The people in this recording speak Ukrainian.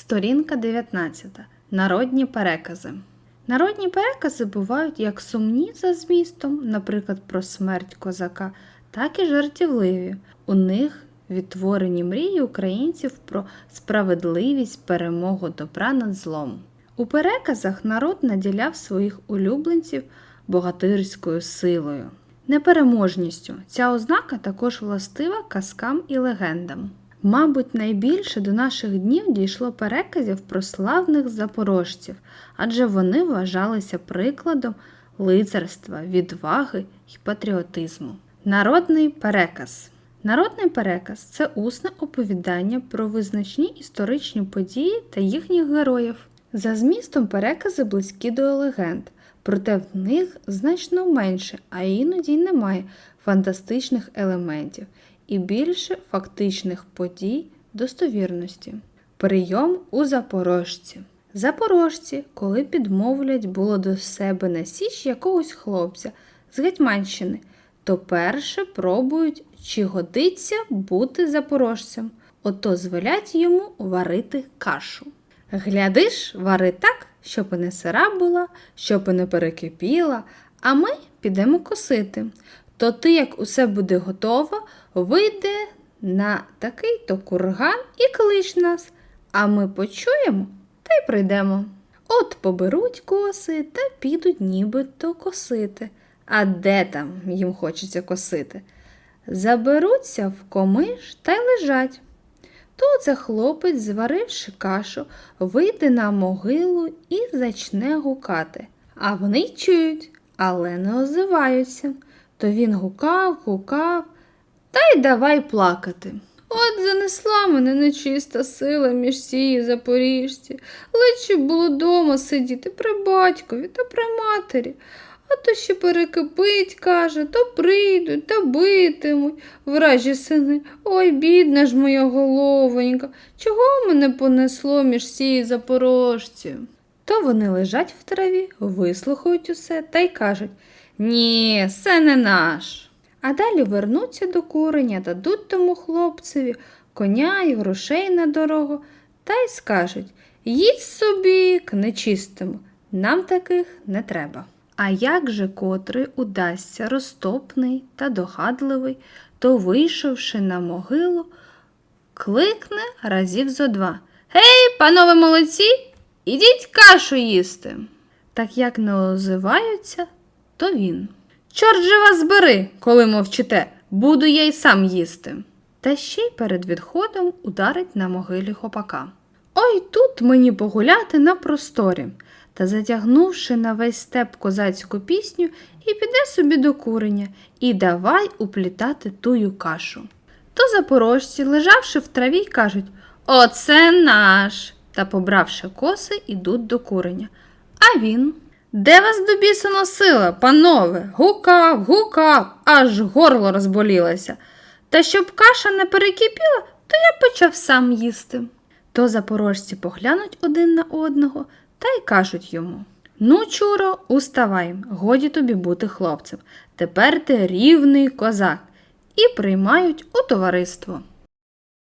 Сторінка 19. Народні перекази. Народні перекази бувають як сумні за змістом, наприклад, про смерть козака, так і жартівливі. У них відтворені мрії українців про справедливість, перемогу добра над злом. У переказах народ наділяв своїх улюбленців богатирською силою, непереможністю. Ця ознака також властива казкам і легендам. Мабуть, найбільше до наших днів дійшло переказів про славних запорожців, адже вони вважалися прикладом лицарства, відваги й патріотизму. Народний переказ. Народний переказ це усне оповідання про визначні історичні події та їхніх героїв. За змістом перекази близькі до легенд, проте в них значно менше, а іноді й немає фантастичних елементів і більше фактичних подій достовірності. Прийом у запорожці. Запорожці, коли підмовлять було до себе на січ якогось хлопця з Гетьманщини, то перше пробують, чи годиться бути запорожцем, ото звелять йому варити кашу. Глядиш, вари так, щоб і не сира була, щоб і не перекипіла, а ми підемо косити. То ти, як усе буде готово, вийде на такий то курган і клич нас, а ми почуємо та й прийдемо. От поберуть коси та підуть нібито косити. А де там їм хочеться косити? Заберуться в комиш та й лежать. Тут це хлопець, зваривши кашу, вийде на могилу і зачне гукати. А вони чують, але не озиваються. То він гукав, гукав, та й давай плакати. От занесла мене нечиста сила між сії запоріжці, лечі було дома сидіти при батькові та при матері. А то ще перекипить, каже, то прийдуть та битимуть. Вражі сини, ой, бідна ж моя головонька, чого мене понесло між сії запорожці? То вони лежать в траві, вислухають усе та й кажуть Ні, це не наш. А далі вернуться до куреня, дадуть тому хлопцеві коня й грошей на дорогу та й скажуть їдь собі к нечистому, нам таких не треба. А як же котрий удасться розтопний та догадливий, то, вийшовши на могилу, кликне разів зо два. Гей, панове молодці, ідіть кашу їсти. Так як не озиваються, то він. Чорт же вас збери, коли мовчите, буду я й сам їсти. Та ще й перед відходом ударить на могилі хопака. Ой тут мені погуляти на просторі. Та затягнувши на весь степ козацьку пісню, і піде собі до куреня, і давай уплітати тую кашу. То запорожці, лежавши в траві, кажуть Оце наш. Та, побравши коси, ідуть до куреня. А він. Де вас до біса носила, панове? Гукав, гукав, аж горло розболілося. Та щоб каша не перекипіла, то я почав сам їсти. То запорожці поглянуть один на одного та й кажуть йому Ну, чуро, уставай, годі тобі бути хлопцем. Тепер ти рівний козак. І приймають у товариство.